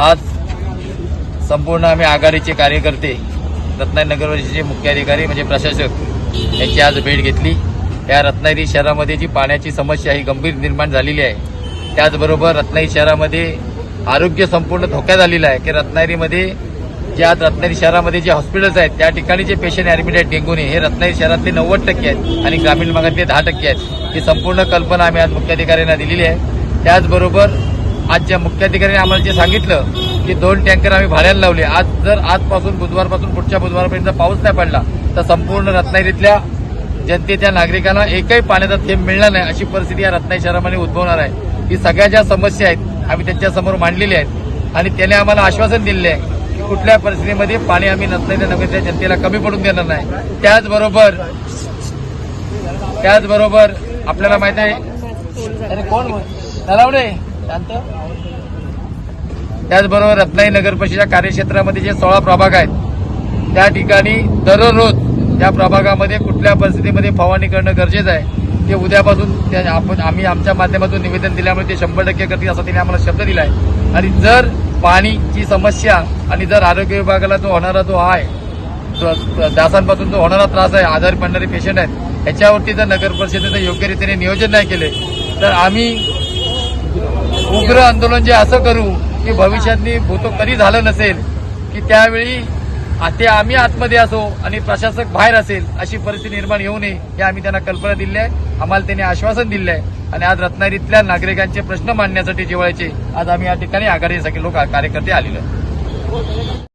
आज संपूर्ण आम्ही आघाडीचे कार्यकर्ते रत्नागिरी नगरपालिकेचे मुख्याधिकारी म्हणजे प्रशासक यांची आज भेट घेतली. या रत्नागिरी शहरामध्ये जी पाण्याची समस्या ही गंभीर निर्माण झालेली आहे त्याचबरोबर रत्नागिरी शहरामध्ये आरोग्य संपूर्ण धोक्यात आलेलं आहे की रत्नागिरीमध्ये जे आज रत्नागिरी शहरामध्ये जे हॉस्पिटल्स आहेत त्या ठिकाणी जे पेशंट ॲडमिट आहेत डेंग्यूने हे रत्नागिरी शहरातले नव्वद टक्के आहेत आणि ग्रामीण भागातले दहा टक्के आहेत. ही संपूर्ण कल्पना आम्ही आज मुख्याधिकाऱ्यांना दिलेली आहे. त्याचबरोबर आज ज्या मुख्याधिकाऱ्यांनी आम्हाला जे सांगितलं की दोन टँकर आम्ही भाड्याला लावले. आज जर आजपासून बुधवारपासून पुढच्या बुधवारपर्यंत पाऊस नाही पडला तर संपूर्ण रत्नागिरीतल्या जनतेच्या नागरिकांना एकही पाण्याचा थेंब मिळणार नाही अशी परिस्थिती या रत्नागिरी शहरामध्ये उद्भवणार आहे. ही सगळ्या ज्या समस्या आहेत आम्ही त्यांच्यासमोर मांडलेल्या आहेत. आणि त्याने आम्हाला आश्वासन दिलेले आहे की कुठल्या परिस्थितीमध्ये पाणी आम्ही रत्नागिरी नगरच्या जनतेला कमी पडून देणार नाही. त्याचबरोबर त्याचबरोबर आपल्याला माहीत आहे कोण नलावडे शांत. त्याचबरोबर रत्नागिरी नगरपरिषदेच्या कार्यक्षेत्रामध्ये जे सोळा प्रभाग आहेत त्या ठिकाणी दररोज त्या प्रभागामध्ये कुठल्या परिस्थितीमध्ये फवारणी करणं गरजेचं आहे ते उद्यापासून त्या- आपण आम्ही आमच्या माध्यमातून निवेदन दिल्यामुळे ते शंभर टक्के करतील असा त्यांनी आम्हाला शब्द दिला आहे आणि जर पाणीची समस्या आणि जर आरोग्य विभागाला तो होणारा जो आहे जो डासांपासून जो होणारा त्रास आहे आजारी पडणारे पेशंट आहेत ह्याच्यावरती जर नगर परिषदेचं योग्य रीतीने नियोजन नाही केले तर आम्ही उग्र आंदोलन जे असं करू की भविष्यातली भूतो कधी झालं नसेल की त्यावेळी ते आम्ही आतमध्ये असो आणि प्रशासक बाहेर असेल अशी परिस्थिती निर्माण येऊ नये हे आम्ही त्यांना कल्पना दिली आहे आम्हाला त्यांनी आश्वासन दिलं आहे आणि आज रत्नागिरीतल्या नागरिकांचे प्रश्न मांडण्यासाठी जिवाळ्याचे आज आम्ही या ठिकाणी आघाडीसाठी लोक कार्यकर्ते आलेलो आहे